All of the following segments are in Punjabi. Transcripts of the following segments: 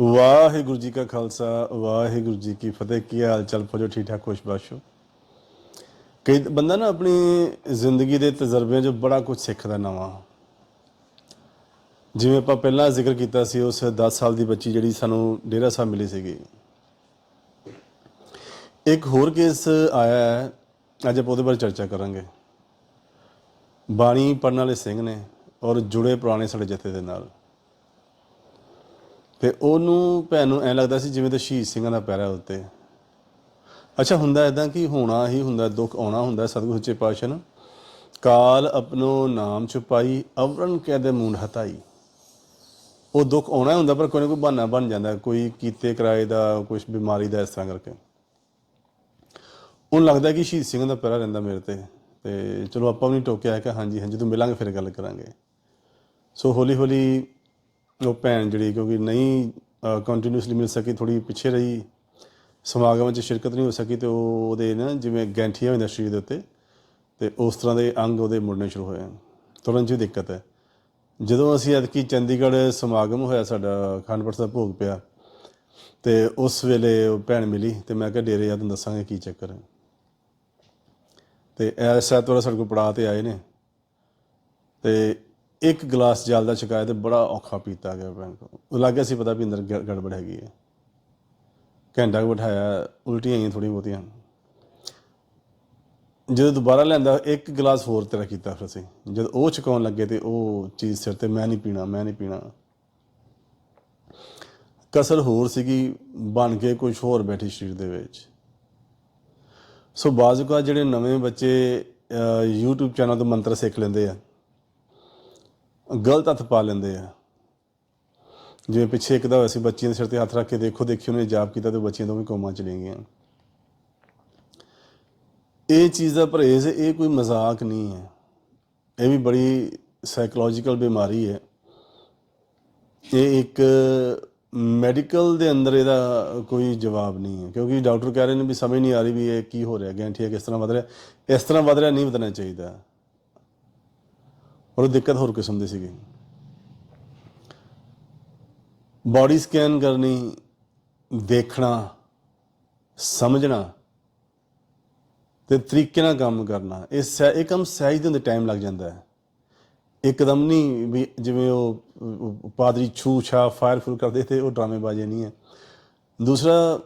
ਵਾਹਿਗੁਰੂ ਜੀ ਕਾ ਖਾਲਸਾ, ਵਾਹਿਗੁਰੂ ਜੀ ਕੀ ਫਤਿਹ। ਕੀ ਹਾਲ ਚਾਲ? ਫੋਜੋ ਠੀਕ ਠਾਕ, ਖੁਸ਼ ਬਾਸ਼ੋ। ਕਈ ਬੰਦਾ ਨਾ ਆਪਣੀ ਜ਼ਿੰਦਗੀ ਦੇ ਤਜਰਬਿਆਂ 'ਚੋਂ ਬੜਾ ਕੁਝ ਸਿੱਖਦਾ ਨਵਾਂ। ਜਿਵੇਂ ਆਪਾਂ ਪਹਿਲਾਂ ਜ਼ਿਕਰ ਕੀਤਾ ਸੀ, ਉਸ 10 ਸਾਲ ਦੀ ਬੱਚੀ ਜਿਹੜੀ ਸਾਨੂੰ ਡੇਰਾ ਸਾਹਿਬ ਮਿਲੀ ਸੀਗੀ। ਇੱਕ ਹੋਰ ਕੇਸ ਆਇਆ ਹੈ, ਅੱਜ ਆਪਾਂ ਉਹਦੇ ਬਾਰੇ ਚਰਚਾ ਕਰਾਂਗੇ। ਬਾਣੀ ਪੜਨ ਵਾਲੇ ਸਿੰਘ ਨੇ ਔਰ ਜੁੜੇ ਪੁਰਾਣੇ ਸਾਡੇ ਜਥੇ ਦੇ ਨਾਲ। ਤੇ ਉਹਨੂੰ ਭੈਣ ਨੂੰ ਐ ਲੱਗਦਾ ਸੀ ਜਿਵੇਂ ਤੇ ਸ਼ਹੀਦ ਸਿੰਘਾਂ ਦਾ ਪੈਰਾ ਉੱਤੇ। ਅੱਛਾ, ਹੁੰਦਾ ਇਦਾਂ ਕਿ ਹੋਣਾ ਹੀ ਹੁੰਦਾ, ਦੁੱਖ ਆਉਣਾ ਹੁੰਦਾ ਸਤਿਗੁਰੂ ਸੱਚੇ ਪਾਤਸ਼ਾਹ ਨਾ। ਕਾਲ ਆਪਣੋ ਨਾਮ ਛੁਪਾਈ, ਅਵਰਨ ਕਹਿ ਦੇ ਮੂੰਡ ਹਟਾਈ। ਉਹ ਦੁੱਖ ਆਉਣਾ ਹੁੰਦਾ, ਪਰ ਕੋਈ ਨਾ ਕੋਈ ਬਹਾਨਾ ਬਣ ਜਾਂਦਾ, ਕੋਈ ਕੀਤੇ ਕਿਰਾਏ ਦਾ ਕੁਝ ਬਿਮਾਰੀ ਦਾ ਇਸ ਤਰ੍ਹਾਂ ਕਰਕੇ। ਉਹਨੂੰ ਲੱਗਦਾ ਕਿ ਸ਼ਹੀਦ ਸਿੰਘਾਂ ਦਾ ਪੈਰਾ ਰਹਿੰਦਾ ਮੇਰੇ ਤੇ ਤੇ ਚਲੋ ਆਪਾਂ ਵੀ ਨਹੀਂ ਟੋਕਿਆ ਕਿ ਹਾਂਜੀ ਹਾਂਜੀ, ਜਦੋਂ ਮਿਲਾਂਗੇ ਫਿਰ ਗੱਲ ਕਰਾਂਗੇ। ਸੋ ਹੌਲੀ ਹੌਲੀ ਉਹ ਭੈਣ ਜਿਹੜੀ ਕਿਉਂਕਿ ਨਹੀਂ ਕੰਟੀਨਿਊਸਲੀ ਮਿਲ ਸਕੀ ਥੋੜੀ ਪਿੱਛੇ ਰਹੀ, ਸਮਾਗਮ 'ਚ ਸ਼ਿਰਕਤ ਨਹੀਂ ਹੋ ਸਕੀ ਤੇ ਉਹ ਉਹਦੇ ਨਾ ਜਿਵੇਂ ਗੈਂਠੀਆਂ ਹੁੰਦਾ ਸਰੀਰ ਦੇ ਉੱਤੇ, ਤੇ ਉਸ ਤਰ੍ਹਾਂ ਦੇ ਅੰਗ ਉਹਦੇ ਮੁੜਨੇ ਸ਼ੁਰੂ ਹੋਏ ਤੁਰੰਤ 'ਚ ਵੀ ਦਿੱਕਤ ਹੈ। ਜਦੋਂ ਅਸੀਂ ਐਤਕੀ ਚੰਡੀਗੜ੍ਹ ਸਮਾਗਮ ਹੋਇਆ ਸਾਡਾ ਅਖੰਡ ਸਾਹਿਬ ਭੋਗ ਪਿਆ, ਤੇ ਉਸ ਵੇਲੇ ਉਹ ਭੈਣ ਮਿਲੀ ਤੇ ਮੈਂ ਕਿਹਾ, ਡੇਰੇ ਆ, ਤੁਹਾਨੂੰ ਦੱਸਾਂਗੇ ਕੀ ਚੱਕਰ ਹੈ। ਤੇ ਐਸਾ ਤੋਰਾ ਸਾਡੇ ਕੋਲ ਪੜਾ ਤੇ ਆਏ ਨੇ। ਤੇ ਇੱਕ ਗਲਾਸ ਜਲ ਦਾ ਛਕਾਇਆ ਤੇ ਬੜਾ ਔਖਾ ਪੀਤਾ ਗਿਆ ਭੈਣ ਕੋ ਉਹ ਲੱਗਿਆ ਸੀ ਪਤਾ ਵੀ ਅੰਦਰ ਗ- ਗੜਬੜ ਹੈਗੀ ਹੈ। ਘੰਟਾ ਕੁ ਬਿਠਾਇਆ ਉਲਟੀਆਂ ਆਈਆਂ ਥੋੜੀ ਬਹੁਤੀਆਂ। ਜਦੋਂ ਦੁਬਾਰਾ ਲੈਂਦਾ ਇੱਕ ਗਲਾਸ ਹੋਰ ਤੇਰਾ ਕੀਤਾ ਫਿਰ ਅਸੀਂ। ਜਦ ਉਹ ਛਕਾਉਣ ਲੱਗੇ ਤੇ ਉਹ ਚੀਜ਼ ਸਿਰ ਤੇ ਮੈਂ ਨਹੀਂ ਪੀਣਾ ਮੈਂ ਨਹੀਂ ਪੀਣਾ। ਕਸਰ ਹੋਰ ਸੀਗੀ ਬਣ ਕੇ ਕੁਝ ਹੋਰ ਬੈਠੀ ਸਰੀਰ ਦੇ ਵਿੱਚ। ਸੋ ਬਾਜ਼ੂਕਾ ਜਿਹੜੇ ਨਵੇਂ ਬੱਚੇ ਅਹ, YouTube ਚੈਨਲ ਤੋਂ ਮੰਤਰ ਸਿੱਖ ਲੈਂਦੇ ਆ ਗਲਤ ਹੱਥ ਪਾ ਲੈਂਦੇ ਆ। ਜਿਵੇਂ ਪਿੱਛੇ ਇੱਕ ਦਾ ਹੋਇਆ ਸੀ ਬੱਚੀਆਂ ਦੇ ਸਿਰ ਤੇ ਹੱਥ ਰੱਖ ਕੇ ਦੇਖੋ, ਦੇਖੀ ਉਹਨੇ ਜਾਪ ਕੀਤਾ ਤੇ ਬੱਚੀਆਂ ਦੋਵੇਂ ਕੋਮਾ ਚਲੇ ਗਈਆਂ। ਇਹ ਚੀਜ਼ ਦਾ ਪਰਹੇਜ਼ ਇਹ ਕੋਈ ਮਜ਼ਾਕ ਨਹੀਂ ਹੈ। ਇਹ ਵੀ ਬੜੀ ਸਾਈਕੋਲੋਜੀਕਲ ਬਿਮਾਰੀ ਹੈ। ਇਹ ਇੱਕ ਮੈਡੀਕਲ ਦੇ ਅੰਦਰ ਇਹਦਾ ਕੋਈ ਜਵਾਬ ਨਹੀਂ ਹੈ, ਕਿਉਂਕਿ ਡਾਕਟਰ ਕਹਿ ਰਹੇ ਨੇ ਵੀ ਸਮਝ ਨਹੀਂ ਆ ਰਹੀ ਵੀ ਇਹ ਕੀ ਹੋ ਰਿਹਾ, ਗੈਂਠੀਆ ਕਿਸ ਤਰ੍ਹਾਂ ਵਧ ਰਿਹਾ। ਇਸ ਤਰ੍ਹਾਂ ਵਧ ਰਿਹਾ ਨਹੀਂ ਵਧਣਾ ਚਾਹੀਦਾ। ਔਰ ਉਹ ਦਿੱਕਤ ਹੋਰ ਕਿਸਮ ਦੀ ਸੀਗੀ। ਬਾਡੀ ਸਕੈਨ ਕਰਨੀ, ਦੇਖਣਾ, ਸਮਝਣਾ ਤੇ ਤਰੀਕੇ ਨਾਲ ਕੰਮ ਕਰਨਾ, ਇਹ ਸਹਿ- ਇਹ ਕੰਮ ਸਹਿਜ ਦੇ ਹੁੰਦੇ, ਟਾਈਮ ਲੱਗ ਜਾਂਦਾ ਹੈ। ਇੱਕਦਮ ਨਹੀਂ ਵੀ ਜਿਵੇਂ ਉਹ ਪਾਦਰੀ ਛੂ ਛਾ ਫਾਇਰ ਫੁੱਲ ਕਰਦੇ ਤੇ ਉਹ ਡਰਾਮੇਬਾਜ਼ੀ ਨਹੀਂ ਹੈ। ਦੂਸਰਾ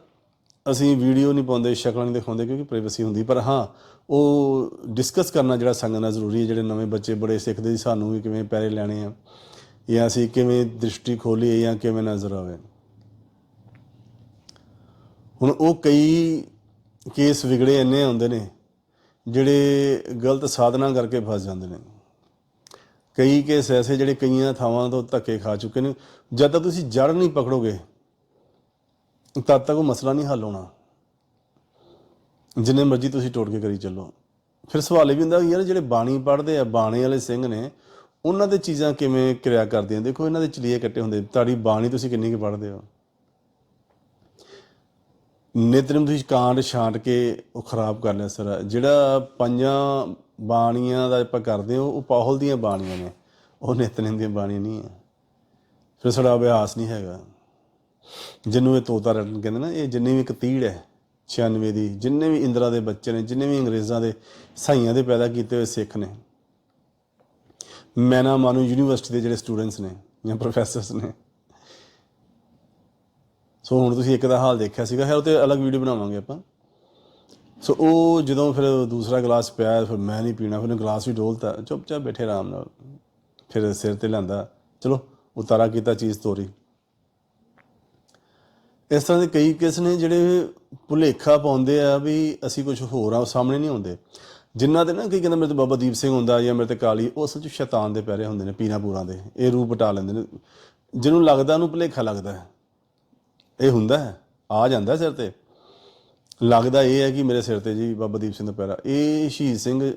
ਅਸੀਂ ਵੀਡੀਓ ਨਹੀਂ ਪਾਉਂਦੇ, ਸ਼ਕਲਾਂ ਨਹੀਂ ਦਿਖਾਉਂਦੇ ਕਿਉਂਕਿ ਪ੍ਰਾਈਵੇਸੀ ਹੁੰਦੀ। ਪਰ ਹਾਂ, ਉਹ ਡਿਸਕਸ ਕਰਨਾ ਜਿਹੜਾ ਸੰਗਤ ਨਾਲ ਜ਼ਰੂਰੀ ਹੈ, ਜਿਹੜੇ ਨਵੇਂ ਬੱਚੇ ਬੜੇ ਸਿੱਖਦੇ ਸੀ, ਸਾਨੂੰ ਵੀ ਕਿਵੇਂ ਪੈਰੇ ਲੈਣੇ ਆ, ਜਾਂ ਅਸੀਂ ਕਿਵੇਂ ਦ੍ਰਿਸ਼ਟੀ ਖੋਲੀਏ ਜਾਂ ਕਿਵੇਂ ਨਜ਼ਰ ਆਵੇ। ਹੁਣ ਉਹ ਕਈ ਕੇਸ ਵਿਗੜੇ ਇੰਨੇ ਆਉਂਦੇ ਨੇ, ਜਿਹੜੇ ਗਲਤ ਸਾਧਨਾ ਕਰਕੇ ਫਸ ਜਾਂਦੇ ਨੇ। ਕਈ ਕੇਸ ਐਸੇ ਜਿਹੜੇ ਕਈਆਂ ਥਾਵਾਂ ਤੋਂ ਧੱਕੇ ਖਾ ਚੁੱਕੇ ਨੇ। ਜਦ ਤੱਕ ਤੁਸੀਂ ਜੜ ਨਹੀਂ ਪਕੜੋਗੇ ਤਦ ਤੱਕ ਉਹ ਮਸਲਾ ਨਹੀਂ ਹੱਲ ਹੋਣਾ। ਜਿੰਨੇ ਮਰਜ਼ੀ ਤੁਸੀਂ ਟੋੜ ਕੇ ਕਰੀ ਚੱਲੋ। ਫਿਰ ਸਵਾਲ ਇਹ ਵੀ ਹੁੰਦਾ ਯਾਰ ਜਿਹੜੇ ਬਾਣੀ ਪੜ੍ਹਦੇ ਆ, ਬਾਣੇ ਵਾਲੇ ਸਿੰਘ ਨੇ, ਉਹਨਾਂ ਦੇ ਚੀਜ਼ਾਂ ਕਿਵੇਂ ਕਿਰਿਆ ਕਰਦੀਆਂ? ਦੇਖੋ ਇਹਨਾਂ ਦੇ ਚਲੀਏ ਕੱਟੇ ਹੁੰਦੇ। ਤੁਹਾਡੀ ਬਾਣੀ ਤੁਸੀਂ ਕਿੰਨੀ ਕੁ ਪੜ੍ਹਦੇ ਹੋ? ਨਿਤਨੇਮ ਤੁਸੀਂ ਕਾਂਡ ਛਾਂਟ ਕੇ ਉਹ ਖਰਾਬ ਕਰ ਲਿਆ ਸਾਰਾ। ਜਿਹੜਾ ਪੰਜਾਂ ਬਾਣੀਆਂ ਦਾ ਆਪਾਂ ਕਰਦੇ ਹਾਂ, ਉਹ ਪਾਹਲ ਦੀਆਂ ਬਾਣੀਆਂ ਨੇ। ਉਹ ਨਿਤਨੇਮ ਦੀਆਂ ਬਾਣੀਆਂ ਨਹੀਂ ਹੈ। ਫਿਰ ਸਾਡਾ ਅਭਿਆਸ ਨਹੀਂ ਹੈਗਾ। ਜਿਹਨੂੰ ਇਹ ਤੋਤਾ ਰਟਨ ਕਹਿੰਦੇ ਨਾ, ਇਹ ਜਿੰਨੀ ਵੀ ਇੱਕ ਤੀੜ ਹੈ 96 ਦੀ, ਜਿੰਨੇ ਵੀ ਇੰਦਰਾ ਦੇ ਬੱਚੇ ਨੇ, ਜਿੰਨੇ ਵੀ ਅੰਗਰੇਜ਼ਾਂ ਦੇ ਸਾਈਆਂ ਦੇ ਪੈਦਾ ਕੀਤੇ ਹੋਏ ਸਿੱਖ ਨੇ, ਮੈਨਾ ਮਾਨੂ ਯੂਨੀਵਰਸਿਟੀ ਦੇ ਜਿਹੜੇ ਸਟੂਡੈਂਟਸ ਨੇ ਜਾਂ ਪ੍ਰੋਫੈਸਰਸ ਨੇ। ਸੋ ਹੁਣ ਤੁਸੀਂ ਇੱਕ ਦਾ ਹਾਲ ਦੇਖਿਆ ਸੀਗਾ, ਹੈ, ਉਹ ਤੇ ਅਲੱਗ ਵੀਡੀਓ ਬਣਾਵਾਂਗੇ ਆਪਾਂ। ਸੋ ਉਹ ਜਦੋਂ ਫਿਰ ਦੂਸਰਾ ਗਲਾਸ ਪਿਆ, ਫਿਰ ਮੈਂ ਨਹੀਂ ਪੀਣਾ, ਫਿਰ ਉਹਨੇ ਗਲਾਸ ਵੀ ਡੋਲਤਾ, ਚੁੱਪਚਾਪ ਬੈਠੇ ਆਰਾਮ ਨਾਲ, ਫਿਰ ਸਿਰ ਤੇ ਲਿਆਂਦਾ, ਚਲੋ, ਉਤਾਰਾ ਕੀਤਾ ਚੀਜ਼ ਤੋਰੀ। ਇਸ ਤਰ੍ਹਾਂ ਦੇ ਕਈ ਕੇਸ ਨੇ ਜਿਹੜੇ ਭੁਲੇਖਾ ਪਾਉਂਦੇ ਆ ਵੀ ਅਸੀਂ ਕੁਝ ਹੋਰ ਆ ਸਾਹਮਣੇ ਨਹੀਂ ਆਉਂਦੇ। ਜਿਨ੍ਹਾਂ ਦੇ ਨਾ ਕਈ ਕਹਿੰਦਾ ਮੇਰੇ ਤੇ ਬਾਬਾ ਦੀਪ ਸਿੰਘ ਹੁੰਦਾ ਜਾਂ ਮੇਰੇ ਤੇ ਕਾਲੀ, ਉਹ ਅਸਲ ਸ਼ੈਤਾਨ ਦੇ ਪੈਰੇ ਹੁੰਦੇ ਨੇ, ਪੀਰਾਂ ਪੂਰਾਂ ਦੇ। ਇਹ ਰੂਪ ਹਟਾ ਲੈਂਦੇ ਨੇ। ਜਿਹਨੂੰ ਲੱਗਦਾ ਉਹਨੂੰ ਭੁਲੇਖਾ ਲੱਗਦਾ ਹੈ। ਇਹ ਹੁੰਦਾ ਹੈ। ਆ ਜਾਂਦਾ ਸਿਰ ਤੇ। ਲੱਗਦਾ ਇਹ ਹੈ ਕਿ ਮੇਰੇ ਸਿਰ ਤੇ ਜੀ ਬਾਬਾ ਦੀਪ ਸਿੰਘ ਦਾ ਪੈਰਾ। ਇਹ ਸ਼ਹੀਦ ਸਿੰਘ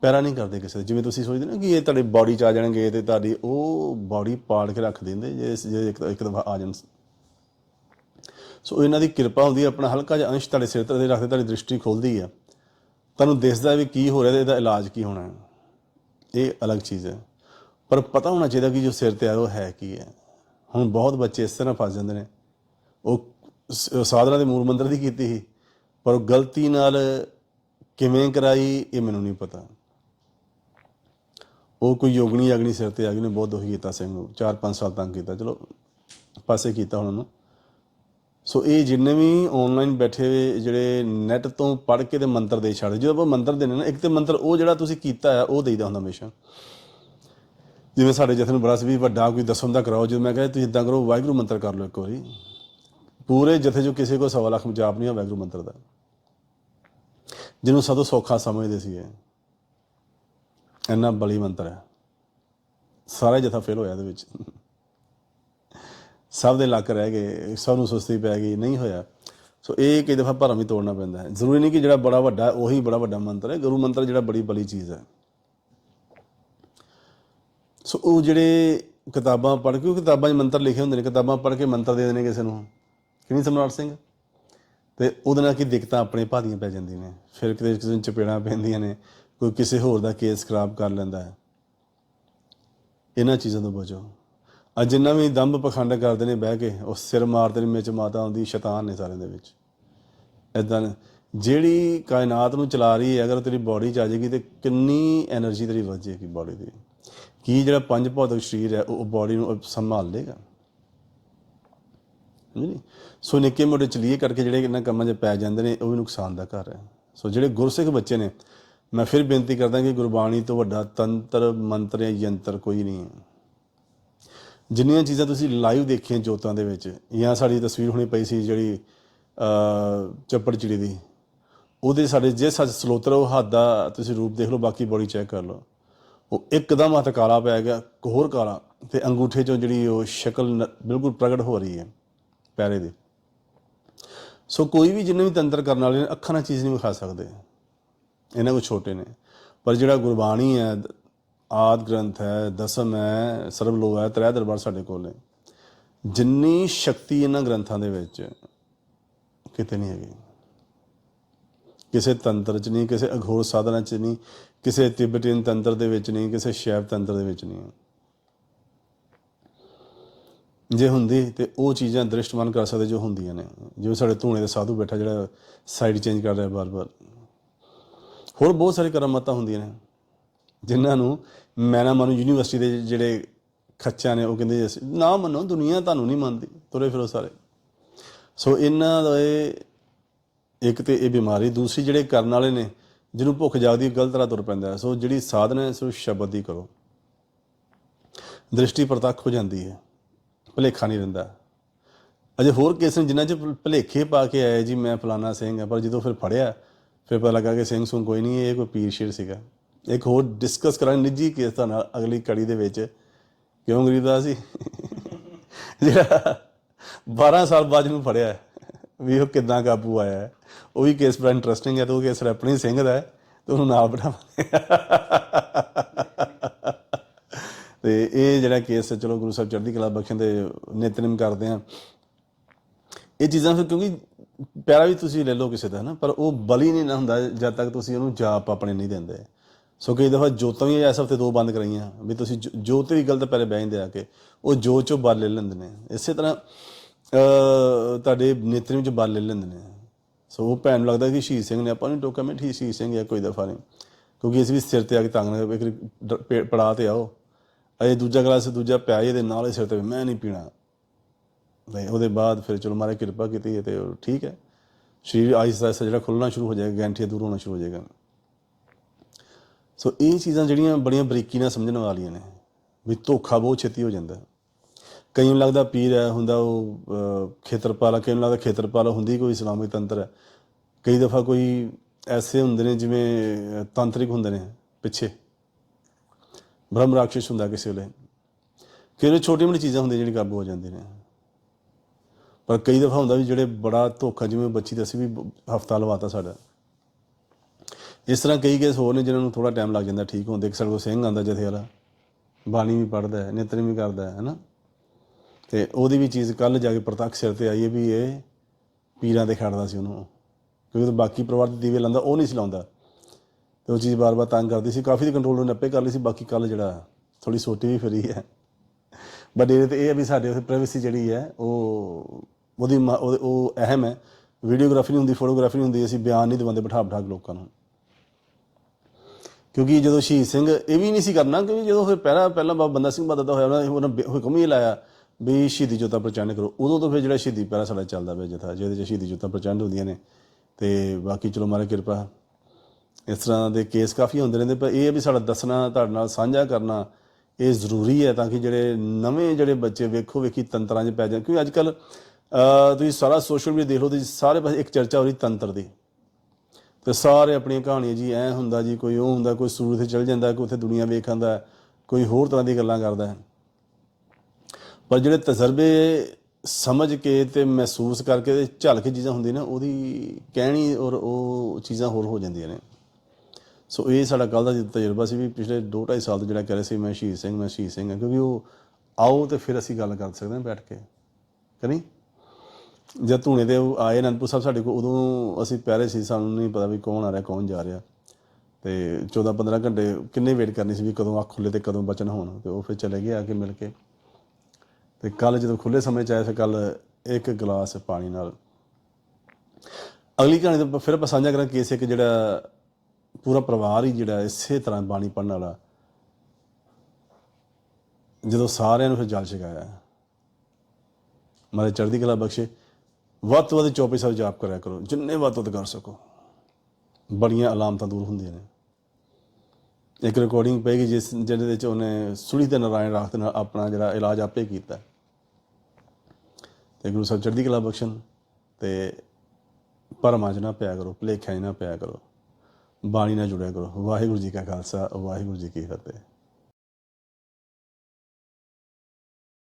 ਪੈਰਾ ਨਹੀਂ ਕਰਦੇ ਕਿਸੇ ਦੇ। ਜਿਵੇਂ ਤੁਸੀਂ ਸੋਚਦੇ ਨਾ ਕਿ ਇਹ ਤੁਹਾਡੇ ਬਾਡੀ ਚ ਆ ਜਾਣਗੇ ਤੇ ਤੁਹਾਡੀ ਉਹ ਬਾਡੀ ਪਾੜ ਕੇ ਰੱਖ ਦਿੰਦੇ, ਜੇ ਜੇ ਇੱਕ ਇੱਕ ਦਫਾ ਆ ਜਾਣ। ਸੋ ਇਹਨਾਂ ਦੀ ਕਿਰਪਾ ਹੁੰਦੀ ਹੈ, ਆਪਣਾ ਹਲਕਾ ਜਿਹਾ ਅੰਸ਼ ਤੁਹਾਡੇ ਸਿਰ ਤੇ ਰੱਖਦੇ ਤੁਹਾਡੀ ਦ੍ਰਿਸ਼ਟੀ ਖੁੱਲਦੀ ਹੈ। ਤੁਹਾਨੂੰ ਦਿਸਦਾ ਵੀ ਕੀ ਹੋ ਰਿਹਾ ਤੇ ਇਹਦਾ ਇਲਾਜ ਕੀ ਹੋਣਾ ਹੈ। ਇਹ ਅਲੱਗ ਚੀਜ਼ ਹੈ। ਪਰ ਪਤਾ ਹੋਣਾ ਚਾਹੀਦਾ ਕਿ ਜੋ ਸਿਰ ਤੇ ਆਇਆ ਉਹ ਹੈ ਕੀ ਹੈ। ਹੁਣ ਬਹੁਤ ਬੱਚੇ ਇਸ ਤਰ੍ਹਾਂ ਫਸ ਜਾਂਦੇ ਨੇ। ਉਹ ਸਾਧਨਾ ਦੇ ਮੂਲ ਮੰਤਰ ਦੀ ਕੀਤੀ ਸੀ, ਪਰ ਉਹ ਗਲਤੀ ਨਾਲ ਕਿਵੇਂ ਕਰਾਈ ਇਹ ਮੈਨੂੰ ਨਹੀਂ ਪਤਾ। ਉਹ ਕੋਈ ਯੋਗਣੀ ਅਗਨੀ ਸਿਰ ਤੇ ਆ ਗਈ ਨੇ, ਬਹੁਤ ਦੁਖੀ ਕੀਤਾ ਸਿੰਘ ਨੂੰ 4-5 ਸਾਲ ਤੰਗ ਕੀਤਾ। ਚਲੋ, ਪਾਸੇ ਕੀਤਾ ਉਹਨਾਂ। ਨੂੰ ਸੋ ਇਹ ਜਿੰਨੇ ਵੀ ਆਨਲਾਈਨ ਬੈਠੇ ਜਿਹੜੇ ਨੈਟ ਤੋਂ ਪੜ੍ਹ ਕੇ ਤੇ ਮੰਤਰ ਦੇ ਛੱਡ, ਜਦੋਂ ਆਪਾਂ ਮੰਤਰ ਦੇਣੇ ਨਾ ਇੱਕ ਤੇ ਮੰਤਰ ਉਹ ਜਿਹੜਾ ਤੁਸੀਂ ਕੀਤਾ ਹੈ, ਉਹ ਦੇਈਦਾ ਹੁੰਦਾ ਹਮੇਸ਼ਾ। ਜਿਵੇਂ ਸਾਡੇ ਜਥੇ ਨੂੰ ਬੜਾ ਸੀ ਵੀ ਵੱਡਾ ਕੋਈ ਦਸਮ ਦਾ ਕਰਾਓ, ਜਦੋਂ ਮੈਂ ਕਿਹਾ ਤੁਸੀਂ ਇਦਾਂ ਕਰੋ, ਵਾਹਿਗੁਰੂ ਮੰਤਰ ਕਰ ਲਓ ਇੱਕ ਵਾਰੀ। ਪੂਰੇ ਜਥੇ ਚੋਂ ਕਿਸੇ ਕੋ ਸਵਾ ਲੱਖ ਜਾਪ ਨਹੀਂ ਆ ਵਾਹਿਗੁਰੂ ਮੰਤਰ ਦਾ। ਜਿਹਨੂੰ ਸਭ ਤੋਂ ਸੌਖਾ ਸਮਝਦੇ ਸੀਗੇ। ਇੰਨਾ ਬਲੀ ਮੰਤਰ ਹੈ। ਸਾਰਾ ਜਥਾ ਫੇਲ ਹੋਇਆ ਇਹਦੇ ਵਿੱਚ। ਸਭ ਦੇ ਲੱਕ ਰਹਿ ਗਏ, ਸਭ ਨੂੰ ਸੁਸਤੀ ਪੈ ਗਈ, ਨਹੀਂ ਹੋਇਆ। ਸੋ ਇਹ ਕਈ ਦਫਾ ਭਰਮ ਹੀ ਤੋੜਨਾ ਪੈਂਦਾ ਹੈ। ਜ਼ਰੂਰੀ ਨਹੀਂ ਕਿ ਜਿਹੜਾ ਬੜਾ ਵੱਡਾ, ਉਹੀ ਬੜਾ ਵੱਡਾ ਮੰਤਰ ਹੈ। ਗੁਰੂ ਮੰਤਰ ਜਿਹੜਾ ਬੜੀ ਬਲੀ ਚੀਜ਼ ਹੈ। ਸੋ ਉਹ ਜਿਹੜੇ ਕਿਤਾਬਾਂ ਪੜ੍ਹ ਕੇ ਉਹ ਕਿਤਾਬਾਂ 'ਚ ਮੰਤਰ ਲਿਖੇ ਹੁੰਦੇ ਨੇ, ਕਿਤਾਬਾਂ ਪੜ੍ਹ ਕੇ ਮੰਤਰ ਦੇ ਦੇਣੇ ਕਿਸੇ ਨੂੰ। ਕਿ ਨਹੀਂ ਸਮਰਾਟ ਸਿੰਘ? ਤੇ ਉਹਦੇ ਨਾਲ ਕੀ ਦਿੱਕਤਾਂ ਆਪਣੇ ਭਾਦੀਆਂ ਪੈ ਜਾਂਦੀਆਂ ਨੇ। ਫਿਰ ਕਿਤੇ ਕਿਸੇ ਨੂੰ ਚਪੇੜਾਂ ਪੈਂਦੀਆਂ ਨੇ, ਕੋਈ ਕਿਸੇ ਹੋਰ ਦਾ ਕੇਸ ਖਰਾਬ ਕਰ ਲੈਂਦਾ ਹੈ। ਇਹਨਾਂ ਚੀਜ਼ਾਂ ਤੋਂ ਬਚੋ। ਅੱਜ ਜਿੰਨਾ ਵੀ ਦੰਭ ਪਖੰਡ ਕਰਦੇ ਨੇ ਬਹਿ ਕੇ, ਉਹ ਸਿਰ ਮਾਰਦੇ ਨੇ ਵਿੱਚ ਮਾਤਾ ਆਉਂਦੀ ਸ਼ੈਤਾਨ ਨੇ ਸਾਰਿਆਂ ਦੇ ਵਿੱਚ। ਇਦਾਂ ਜਿਹੜੀ ਕਾਇਨਾਤ ਨੂੰ ਚਲਾ ਰਹੀ ਹੈ, ਅਗਰ ਤੇਰੀ ਬਾਡੀ ਚ ਆ ਜਾਏਗੀ ਤੇ ਕਿੰਨੀ એનર્ਜੀ ਤੇਰੀ ਵੱਧ ਜਾਏਗੀ ਬਾਡੀ ਦੀ ਕੀ ਜਿਹੜਾ ਪੰਜ ਭੌਤਿਕ ਸਰੀਰ ਹੈ, ਉਹ ਬਾਡੀ ਨੂੰ ਸੰਭਾਲ ਲੇਗਾ ਨਹੀਂ। ਸੋ ਨਿੱਕੇ ਮੋਟੇ ਚਲੀਏ ਕਰਕੇ ਜਿਹੜੇ ਇਹਨਾਂ ਕੰਮਾਂ 'ਚ ਪੈ ਜਾਂਦੇ ਨੇ, ਉਹ ਵੀ ਨੁਕਸਾਨ ਦਾ ਘਰ ਹੈ। ਸੋ ਜਿਹੜੇ ਗੁਰਸਿੱਖ ਬੱਚੇ ਨੇ, ਮੈਂ ਫਿਰ ਬੇਨਤੀ ਕਰਦਾ ਕਿ ਗੁਰਬਾਣੀ ਤੋਂ ਵੱਡਾ ਤੰਤਰ, ਮੰਤਰ ਜਾਂ ਯੰਤਰ ਕੋਈ ਨਹੀਂ ਹੈ। ਜਿੰਨੀਆਂ ਚੀਜ਼ਾਂ ਤੁਸੀਂ ਲਾਈਵ ਦੇਖੀਆਂ ਜੋਤਾਂ ਦੇ ਵਿੱਚ, ਜਾਂ ਸਾਡੀ ਤਸਵੀਰ ਹੁਣੇ ਪਈ ਸੀ ਜਿਹੜੀ ਚੱਪੜ ਚਿੜੀ ਦੀ, ਉਹਦੇ ਸਾਡੇ ਜੇ ਸੱਚ ਸਲੋਤਰ ਉਹ ਹੱਥ ਦਾ ਤੁਸੀਂ ਰੂਪ ਦੇਖ ਲਓ, ਬਾਕੀ ਬੋਡੀ ਚੈੱਕ ਕਰ ਲਓ। ਉਹ ਇੱਕਦਮ ਹੱਥ ਕਾਲਾ ਪੈ ਗਿਆ, ਇੱਕ ਕਾਲਾ, ਤੇ ਅੰਗੂਠੇ ਚੋਂ ਜਿਹੜੀ ਉਹ ਸ਼ਕਲ ਨ- ਬਿਲਕੁਲ ਪ੍ਰਗਟ ਹੋ ਰਹੀ ਹੈ, ਪੈਰੇ ਦੀ। ਸੋ ਕੋਈ ਵੀ ਜਿੰਨੇ ਵੀ ਤੰਤਰ ਕਰਨ ਵਾਲੇ ਨੇ, ਅੱਖਾਂ ਨਾਲ ਚੀਜ਼ ਨਹੀਂ ਵਿਖਾ ਸਕਦੇ। ਇਹਨਾਂ ਕੋ ਛੋਟੇ ਨੇ। ਪਰ ਜਿਹੜਾ ਗੁਰਬਾਣੀ ਹੈ ਆਦ ਗ੍ਰੰਥ ਹੈ, ਦਸਮ ਹੈ ਸਰਬਲੋਹ ਹੈ, ਤ੍ਰੈ ਦਰਬਾਰ ਸਾਡੇ ਕੋਲ ਨੇ। ਜਿੰਨੀ ਸ਼ਕਤੀ ਇਹਨਾਂ ਗ੍ਰੰਥਾਂ ਦੇ ਵਿੱਚ ਕਿਤੇ ਨਹੀਂ ਹੈਗੀ। ਕਿਸੇ ਤੰਤਰ ਚ ਨਹੀਂ, ਕਿਸੇ ਅਘੋਰ ਸਾਧਨਾ ਚ ਨਹੀਂ, ਕਿਸੇ ਤਿਬਤੀਨ ਤੰਤਰ ਦੇ ਵਿੱਚ ਨਹੀਂ, ਕਿਸੇ ਸ਼ੈਵ ਤੰਤਰ ਦੇ ਵਿੱਚ ਨਹੀਂ। ਜੇ ਹੁੰਦੀ ਤੇ ਉਹ ਚੀਜ਼ਾਂ ਦ੍ਰਿਸ਼ਟਮਾਨ ਕਰ ਸਕਦੇ ਜੋ ਹੁੰਦੀਆਂ ਨੇ। ਜਿਵੇਂ ਸਾਡੇ ਧੂਣੇ ਦੇ ਸਾਧੂ ਬੈਠਾ ਜਿਹੜਾ ਸਾਈਡ ਚੇਂਜ ਕਰ ਰਿਹਾ ਬਾਰ-ਬਾਰ। ਹੋਰ ਬਹੁਤ ਸਾਰੇ ਕਰਾਮਾਤਾਂ ਹੁੰਦੀਆਂ ਨੇ। ਜਿਨ੍ਹਾਂ ਨੂੰ ਮੈਂ ਨਾ ਮੰਨੂ ਯੂਨੀਵਰਸਿਟੀ ਦੇ ਜਿਹੜੇ ਖੱਚਾ ਨੇ, ਉਹ ਕਹਿੰਦੇ ਅਸੀਂ ਨਾ ਮੰਨੋ, ਦੁਨੀਆ ਤੁਹਾਨੂੰ ਨਹੀਂ ਮੰਨਦੀ। ਤੁਰੇ ਫਿਰੋ ਸਾਰੇ। ਸੋ ਇਹਨਾਂ ਦਾ ਇਹ ਇੱਕ ਤੇ ਇਹ ਬਿਮਾਰੀ, ਦੂਸਰੀ ਜਿਹੜੇ ਕਰਨ ਵਾਲੇ ਨੇ, ਜਿਹਨੂੰ ਭੁੱਖ ਜਾਗਦੀ, ਗਲਤ ਤਰ੍ਹਾਂ ਤੁਰ ਪੈਂਦਾ ਸੋ ਜਿਹੜੀ ਸਾਧਨਾ ਹੈ, ਸੋ ਸ਼ਬਦ ਦੀ ਕਰੋ। ਦ੍ਰਿਸ਼ਟੀ ਪ੍ਰਤੱਖ ਹੋ ਜਾਂਦੀ ਹੈ। ਭੁਲੇਖਾ ਨਹੀਂ ਰਹਿੰਦਾ। ਅਜੇ ਹੋਰ ਕੇਸ ਨੇ ਜਿਨ੍ਹਾਂ 'ਚ ਭੁ- ਭੁਲੇਖੇ ਪਾ ਕੇ ਆਏ, ਜੀ ਮੈਂ ਫਲਾਣਾ ਸਿੰਘ ਹਾਂ, ਪਰ ਜਦੋਂ ਫਿਰ ਫੜਿਆ, ਫਿਰ ਪਤਾ ਲੱਗਾ ਕਿ ਸਿੰਘ ਸੁਣ ਕੋਈ ਨਹੀਂ, ਇਹ ਕੋਈ ਪੀਰ ਸ਼ੇਰ ਸੀਗਾ। ਇੱਕ ਹੋਰ ਡਿਸਕਸ ਕਰਾਂਗੇ ਨਿੱਜੀ ਕੇਸ ਦਾ ਨਾਲ ਅਗਲੀ ਕੜੀ ਦੇ ਵਿੱਚ। ਕਿਉਂ ਗਰੀਬਦਾਸ ਸੀ? ਜਿਹੜਾ 12 ਸਾਲ ਬਾਅਦ ਨੂੰ ਫੜਿਆ ਵੀ ਉਹ ਕਿੱਦਾਂ ਕਾਬੂ ਆਇਆ ਉਹ ਵੀ ਕੇਸ ਬੜਾ ਇੰਟਰਸਟਿੰਗ ਹੈ ਤੇ ਉਹ ਕੇਸ ਰੈਪਣੀ ਸਿੰਘ ਦਾ ਹੈ ਤੇ ਉਹਨੂੰ ਨਾਲ ਬਿਠਾਵਾਂਗੇ। ਤੇ ਇਹ ਜਿਹੜਾ ਕੇਸ ਹੈ, ਚਲੋ ਗੁਰੂ ਸਾਹਿਬ ਚੜ੍ਹਦੀ ਕਲਾ ਬਖਸ਼ਣ ਦੇ ਨਿਤਨੇਮ ਕਰਦੇ ਆ ਇਹ ਚੀਜ਼ਾਂ ਫਿਰ ਕਿਉਂਕਿ ਪਿਆਰਾ ਵੀ ਤੁਸੀਂ ਲੈ ਲਓ ਕਿਸੇ ਦਾ ਨਾ ਪਰ ਉਹ ਬਲੀ ਨਹੀਂ ਨਾ ਹੁੰਦਾ ਜਦ ਤੱਕ ਤੁਸੀਂ ਉਹਨੂੰ ਜਾਪ ਆਪਣੇ ਨਹੀਂ ਦਿੰਦੇ। ਸੋ ਕਈ ਦਫਾ ਜੋਤਾਂ ਵੀ ਇਸ ਹਫ਼ਤੇ ਦੋ ਬੰਦ ਕਰਾਈਆਂ। ਵੀ ਤੁਸੀਂ ਜੋ- ਜੋਤ ਵੀ ਗਲਤ ਪਹਿਲੇ ਬਹਿ ਜਾਂਦੇ ਆ ਕੇ, ਉਹ ਜੋਤ ਚੋਂ ਬਲ ਲੈ ਲੈਂਦੇ ਨੇ। ਇਸੇ ਤਰ੍ਹਾਂ ਤੁਹਾਡੇ ਨੇਤਰੀ ਵਿੱਚ ਬਲ ਲੈ ਲੈਂਦੇ ਨੇ। ਸੋ ਉਹ ਭੈਣ ਨੂੰ ਲੱਗਦਾ ਕਿ ਸ਼ਹੀਦ ਸਿੰਘ ਨੇ, ਆਪਾਂ ਨੂੰ ਟੋਕਾ ਮੈਂ ਠੀਕ ਸ਼ਹੀਦ ਸਿੰਘ ਹੈ ਕੋਈ ਦਫਾ ਨਹੀਂ। ਕਿਉਂਕਿ ਇਸ ਵੀ ਸਿਰ ਤੇ ਆ ਕੇ ਤੰਗ ਨਾ ਇੱਕ ਪੜਾ ਤੇ ਆਓ। ਅਜੇ ਦੂਜਾ ਗਲਾਸ, ਦੂਜਾ ਪਿਆ ਇਹਦੇ ਨਾਲ ਹੀ ਸਿਰ ਤੇ, ਮੈਂ ਨਹੀਂ ਪੀਣਾ। ਤੇ ਉਹਦੇ ਬਾਅਦ ਫਿਰ ਚਲੋ ਮਾਰੇ ਕਿਰਪਾ ਕੀਤੀ ਹੈ ਤੇ ਠੀਕ ਹੈ। ਸਰੀਰ ਆਹਿਸਤਾ ਆਹਿਸਤਾ ਜਿਹੜਾ ਖੁੱਲਣਾ ਸ਼ੁਰੂ ਹੋ ਜਾਏਗਾ, ਗੈਂਠੀਆਂ ਦੂਰ ਹੋਣਾ ਸ਼ੁਰੂ ਹੋ ਜਾਏਗਾ। ਸੋ ਇਹ ਚੀਜ਼ਾਂ ਜਿਹੜੀਆਂ ਬੜੀਆਂ ਬਰੀਕੀ ਨਾਲ ਸਮਝਣ ਵਾਲੀਆਂ ਨੇ ਵੀ ਧੋਖਾ ਬਹੁਤ ਛੇਤੀ ਹੋ ਜਾਂਦਾ। ਕਈ ਨੂੰ ਲੱਗਦਾ ਪੀਰ ਹੈ ਹੁੰਦਾ ਉਹ ਅਹ, ਖੇਤਰਪਾਲ ਕਈ ਨੂੰ ਲੱਗਦਾ ਖੇਤਰਪਾਲ ਹੁੰਦੀ ਕੋਈ ਇਸਲਾਮਿਕ ਤੰਤਰ ਹੈ। ਕਈ ਦਫਾ ਕੋਈ ਐਸੇ ਹੁੰਦੇ ਨੇ ਜਿਵੇਂ ਤਾਂਤਰਿਕ ਹੁੰਦੇ ਨੇ ਪਿੱਛੇ। ਬ੍ਰਹਮ ਰਾਖਸ਼ ਹੁੰਦਾ ਕਿਸੇ ਵੇਲੇ। ਕਈ ਵੇਲੇ ਛੋਟੀ ਮੋਟੀ ਚੀਜ਼ਾਂ ਹੁੰਦੀਆਂ ਜਿਹੜੀ ਕਾਬੂ ਹੋ ਜਾਂਦੀਆਂ ਨੇ। ਪਰ ਕਈ ਦਫਾ ਹੁੰਦਾ ਵੀ ਜਿਹੜੇ ਬੜਾ ਧੋਖਾ ਜਿਵੇਂ ਬੱਚੀ ਦਾ ਸੀ ਵੀ ਹਫਤਾ ਲਵਾਤਾ ਸਾਡਾ। ਇਸ ਤਰ੍ਹਾਂ ਕਈ ਕੇਸ ਹੋਰ ਨੇ ਜਿਨ੍ਹਾਂ ਨੂੰ ਥੋੜਾ ਟਾਈਮ ਲੱਗ ਜਾਂਦਾ, ਠੀਕ ਹੁੰਦੇ ਇੱਕ ਸਾਡੇ ਕੋਲ ਸਿੰਘ ਆਂਦਾ ਜਥੇ ਵਾਲਾ ਬਾਣੀ ਵੀ ਪੜਦਾ ਹੈ ਨਿਤਨੇਮ ਵੀ ਕਰਦਾ ਹੈ, ਹੈਨਾ? ਤੇ ਉਹਦੀ ਵੀ ਚੀਜ਼ ਕੱਲ ਜਾ ਕੇ ਪ੍ਰਤੱਖ ਸਿਰ ਤੇ ਆਈ ਹੈ ਵੀ ਇਹ ਪੀਰਾਂ ਦੇ ਖੜਦਾ ਸੀ ਉਹਨੂੰ। ਕਿਉਂਕਿ ਉਹ ਬਾਕੀ ਪਰਿਵਾਰ ਦੇ ਦੀਵੇ ਲਾਉਂਦਾ, ਉਹ ਨਹੀਂ ਸੀ ਲਾਉਂਦਾ। ਤੇ ਉਹ ਚੀਜ਼ ਬਾਰ-ਬਾਰ ਤੰਗ ਕਰਦੀ ਸੀ। ਕਾਫੀ ਦੀ ਕੰਟਰੋਲ ਉਹਨੇ ਆਪੇ ਕਰ ਲਈ ਸੀ, ਬਾਕੀ ਕੱਲ ਜਿਹੜਾ ਥੋੜੀ ਸੋਟੀ ਵੀ ਫਿਰੀ ਹੈ। ਬਟ ਇਹ ਤੇ ਇਹ ਹੈ ਵੀ ਸਾਡੇ ਉੱਥੇ ਪ੍ਰਾਈਵੇਸੀ ਜਿਹੜੀ ਹੈ, ਉਹ ਉਹਦੀ ਮ- ਉਹ ਉਹ ਅਹਿਮ ਹੈ। ਵੀਡੀਓਗ੍ਰਾਫੀ ਨਹੀਂ ਹੁੰਦੀ ਫੋਟੋਗ੍ਰਾਫੀ ਨਹੀਂ ਹੁੰਦੀ, ਅਸੀਂ ਬਿਆਨ ਨਹੀਂ ਦਿਵਾਉਂਦੇ ਬਿਠਾ ਬਿਠਾ ਲੋਕਾਂ ਨੂੰ। ਕਿਉਂਕਿ ਜਦੋਂ ਸ਼ਹੀਦ ਸਿੰਘ ਇਹ ਵੀ ਨਹੀਂ ਸੀ ਕਰਨਾ ਕਿਉਂਕਿ ਜਦੋਂ ਫਿਰ ਪਹਿਲਾ ਪਹਿਲਾਂ ਬਾਬਾ ਬੰਦਾ ਸਿੰਘ ਬਹਾਦਰ ਦਾ ਹੋਇਆ, ਉਹਨਾਂ ਉਹਨਾਂ ਹੁਕਮ ਹੀ ਲਾਇਆ ਵੀ ਸ਼ਹੀਦੀ ਜੋਤਾਂ ਪ੍ਰਚੰਡ ਕਰੋ। ਉਦੋਂ ਤੋਂ ਫਿਰ ਜਿਹੜਾ ਸ਼ਹੀਦੀ ਪਹਿਰਾ ਸਾਡਾ ਚੱਲਦਾ ਪਿਆ ਜਥਾ, ਜਿਹਦੇ ਚ ਸ਼ਹੀਦੀ ਜੋਤਾਂ ਪ੍ਰਚੰਡ ਹੁੰਦੀਆਂ ਨੇ। ਤੇ ਬਾਕੀ ਚਲੋ ਮਾਰੇ ਕਿਰਪਾ। ਇਸ ਤਰ੍ਹਾਂ ਦੇ ਕੇਸ ਕਾਫੀ ਹੁੰਦੇ ਰਹਿੰਦੇ, ਪਰ ਇਹ ਵੀ ਸਾਡਾ ਦੱਸਣਾ, ਤੁਹਾਡੇ ਨਾਲ ਸਾਂਝਾ ਕਰਨਾ ਇਹ ਜ਼ਰੂਰੀ ਹੈ ਤਾਂ ਕਿ ਜਿਹੜੇ ਨਵੇਂ ਜਿਹੜੇ ਬੱਚੇ ਵੇਖੋ ਵੇਖੀ ਤੰਤਰਾਂ 'ਚ ਪੈ ਜਾਣ। ਕਿਉਂਕਿ ਅੱਜ ਕੱਲ ਤੁਸੀਂ ਸਾਰਾ ਸੋਸ਼ਲ ਮੀਡੀਆ ਦੇਖ ਲਓ ਤੇ ਸਾਰੇ ਪਾਸੇ ਇੱਕ ਚਰਚਾ ਹੋ ਰਹੀ ਤੰਤਰ ਦੀ। ਤੇ ਸਾਰੇ ਆਪਣੀਆਂ ਕਹਾਣੀਆਂ ਜੀ, ਐ ਹੁੰਦਾ ਜੀ, ਕੋਈ ਉਹ ਹੁੰਦਾ, ਕੋਈ ਸੂਰਜ ਤੇ ਚਲ ਜਾਂਦਾ, ਕੋਈ ਉੱਥੇ ਦੁਨੀਆ ਵੇਖ ਆਉਂਦਾ ਕੋਈ ਹੋਰ ਤਰ੍ਹਾਂ ਦੀ ਗੱਲਾਂ ਕਰਦਾ ਹੈ। ਪਰ ਜਿਹੜੇ ਤਜਰਬੇ ਸਮਝ ਕੇ ਤੇ ਮਹਿਸੂਸ ਕਰਕੇ ਤੇ ਝੱਲ ਕੇ ਚੀਜ਼ਾਂ ਹੁੰਦੀਆਂ ਨੇ, ਉਹਦੀ ਕਹਿਣੀ ਔਰ ਉਹ ਚੀਜ਼ਾਂ ਹੋਰ ਹੋ ਜਾਂਦੀਆਂ ਨੇ। ਸੋ ਇਹ ਸਾਡਾ ਕੱਲ ਦਾ ਤਜਰਬਾ ਸੀ ਵੀ ਪਿਛਲੇ 2.5 ਸਾਲ ਤੋਂ ਜਿਹੜਾ ਕਹਿ ਰਹੇ ਸੀ, ਮੈਂ ਸ਼ਹੀਦ ਸਿੰਘ, ਮੈਂ ਸ਼ਹੀਦ ਸਿੰਘ ਹਾਂ, ਕਿਉਂਕਿ ਉਹ ਆਓ ਤੇ ਫਿਰ ਅਸੀਂ ਗੱਲ ਕਰ ਸਕਦੇ ਹਾਂ ਬੈਠ ਕੇ। ਕਰੀ ਜਦ ਧੂਣੇ ਦੇ ਉਹ ਆਏ ਅਨੰਦਪੁਰ ਸਾਹਿਬ ਸਾਡੇ ਕੋਲ, ਉਦੋਂ ਅਸੀਂ ਪਹਿਰੇ ਸੀ, ਸਾਨੂੰ ਨਹੀਂ ਪਤਾ ਵੀ ਕੌਣ ਆ ਰਿਹਾ, ਕੌਣ ਜਾ ਰਿਹਾ। ਤੇ 14 15 ਘੰਟੇ ਕਿੰਨੇ ਵੇਟ ਕਰਨੀ ਸੀ ਵੀ ਕਦੋਂ ਅੱਖ ਖੁੱਲੇ ਤੇ ਕਦੋਂ ਬਚਨ ਹੋਣ। ਤੇ ਉਹ ਫਿਰ ਚਲੇ ਗਏ ਆ ਕੇ ਮਿਲ ਕੇ। ਤੇ ਕੱਲ ਜਦੋਂ ਖੁੱਲੇ ਸਮੇਂ ਚ ਆਏ, ਫਿਰ ਕੱਲ ਇੱਕ ਗਲਾਸ ਪਾਣੀ ਨਾਲ। ਅਗਲੀ ਕਹਾਣੀ ਤਾਂ ਫਿਰ ਆਪਾਂ ਸਾਂਝਾ ਕਰਾਂ ਕੇਸ ਇੱਕ ਜਿਹੜਾ ਪੂਰਾ ਪਰਿਵਾਰ ਹੀ ਜਿਹੜਾ ਇਸੇ ਤਰ੍ਹਾਂ ਬਾਣੀ ਪੜਨ ਵਾਲਾ। ਜਦੋਂ ਸਾਰਿਆਂ ਨੂੰ ਫਿਰ ਜਲ ਛਕਾਇਆ। ਮਾਰੇ ਚੜ੍ਹਦੀ ਕਲਾ ਬਖਸ਼ੇ। ਵੱਧ ਤੋਂ ਵੱਧ ਚੌਪਈ ਸਾਹਿਬ ਜਾਪ ਕਰਿਆ ਕਰੋ, ਜਿੰਨੇ ਵੱਧ ਤੋਂ ਵੱਧ ਕਰ ਸਕੋ। ਬੜੀਆਂ ਅਲਾਮਤਾਂ ਦੂਰ ਹੁੰਦੀਆਂ ਨੇ। ਇੱਕ ਰਿਕਾਰਡਿੰਗ ਪਏਗੀ ਜਿਸ ਜਿਹਦੇ ਵਿੱਚ ਉਹਨੇ ਸੁਣੀ ਤੇ ਨਾਰਾਇਣ ਰਾਖ ਦੇ ਨਾਲ ਆਪਣਾ ਜਿਹੜਾ ਇਲਾਜ ਆਪੇ ਕੀਤਾ। ਤੇ ਗੁਰੂ ਸਾਹਿਬ ਚੜ੍ਹਦੀ ਕਲਾ ਬਖਸ਼ਣ ਤੇ ਭਰਮਾਂ 'ਚ ਨਾ ਪਿਆ ਕਰੋ, ਭੁਲੇਖਿਆਂ 'ਚ ਨਾ ਪਿਆ ਕਰੋ। ਬਾਣੀ ਨਾਲ ਜੁੜਿਆ ਕਰੋ। ਵਾਹਿਗੁਰੂ ਜੀ ਕਾ ਖਾਲਸਾ, ਵਾਹਿਗੁਰੂ ਜੀ ਕੀ ਫਤਿਹ।